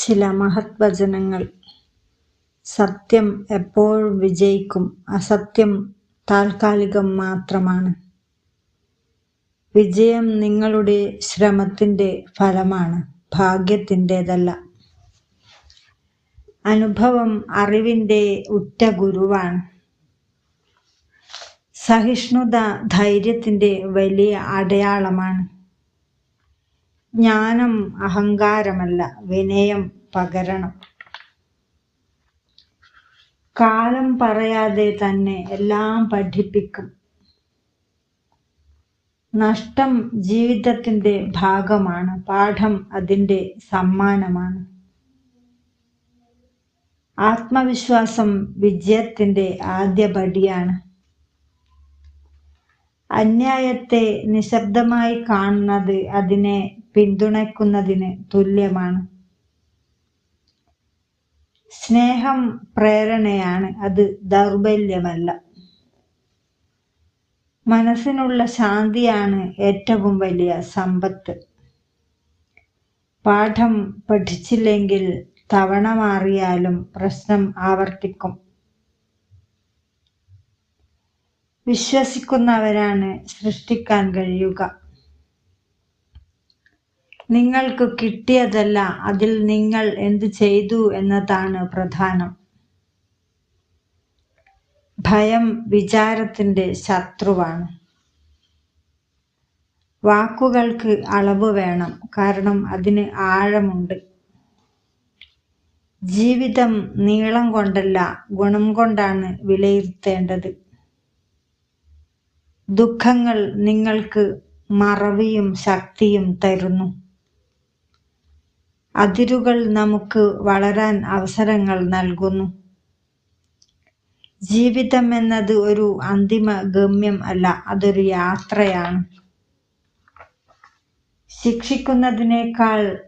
ചില മഹത് വചനങ്ങൾ സത്യം എപ്പോഴും വിജയിക്കും അസത്യം താൽക്കാലികം മാത്രമാണ്. വിജയം നിങ്ങളുടെ ശ്രമത്തിന്റെ ഫലമാണ് ഭാഗ്യത്തിന്റെതല്ല. അനുഭവം അറിവിന്റെ ഉറ്റ ഗുരുവാണ്. സഹിഷ്ണുത ധൈര്യത്തിന്റെ വലിയ അടയാളമാണ്. ജ്ഞാനം അഹങ്കാരമല്ല വിനയം പകരണം. കാലം പറയാതെ തന്നെ എല്ലാം പഠിപ്പിക്കും. നഷ്ടം ജീവിതത്തിന്റെ ഭാഗമാണ് പാഠം അതിന്റെ സമ്മാനമാണ്. ആത്മവിശ്വാസം വിജയത്തിന്റെ ആദ്യപടിയാണ് അന്യായത്തെ നിശബ്ദമായി കാണുന്നത് അതിനെ പിന്തുണയ്ക്കുന്നതിന് തുല്യമാണ്. സ്നേഹം പ്രേരണയാണ് അത് ദൗർബല്യമല്ല. മനസ്സിനുള്ള ശാന്തിയാണ് ഏറ്റവും വലിയ സമ്പത്ത്. പാഠം പഠിച്ചില്ലെങ്കിൽ തവണ മാറിയാലും പ്രശ്നം ആവർത്തിക്കും. വിശ്വസിക്കുന്നവരാണ് സൃഷ്ടിക്കാൻ കഴിയുക. നിങ്ങൾക്ക് കിട്ടിയതല്ല അതിൽ നിങ്ങൾ എന്ത് ചെയ്തു എന്നതാണ് പ്രധാനം. ഭയം വിചാരത്തിന്റെ ശത്രുവാണ്. വാക്കുകൾക്ക് അളവ് വേണം കാരണം അതിന് ആഴമുണ്ട്. ജീവിതം നീളം കൊണ്ടല്ല ഗുണം കൊണ്ടാണ് വിലയിരുത്തേണ്ടത്. ദുഃഖങ്ങൾ നിങ്ങൾക്ക് മറവിയും ശക്തിയും തരുന്നു. അതിരുകൾ നമുക്ക് വളരാൻ അവസരങ്ങൾ നൽകുന്നു. ജീവിതം എന്നത് ഒരു അന്തിമ ഗമ്യം അല്ല അതൊരു യാത്രയാണ്. ശിക്ഷിക്കുന്നതിനേക്കാൾ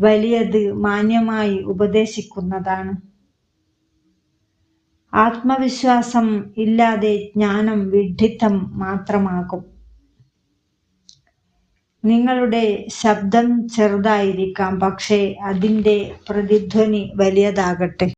വലിയത് മാന്യമായി ഉപദേശിക്കുന്നതാണ്. ആത്മവിശ്വാസം ഇല്ലാതെ ജ്ഞാനം വിഡ്ഢിത്തം മാത്രമാകും. നിങ്ങളുടെ ശബ്ദം ചെറുതായിരിക്കാം പക്ഷേ അതിന്റെ പ്രതിധ്വനി വലിയതാകട്ടെ.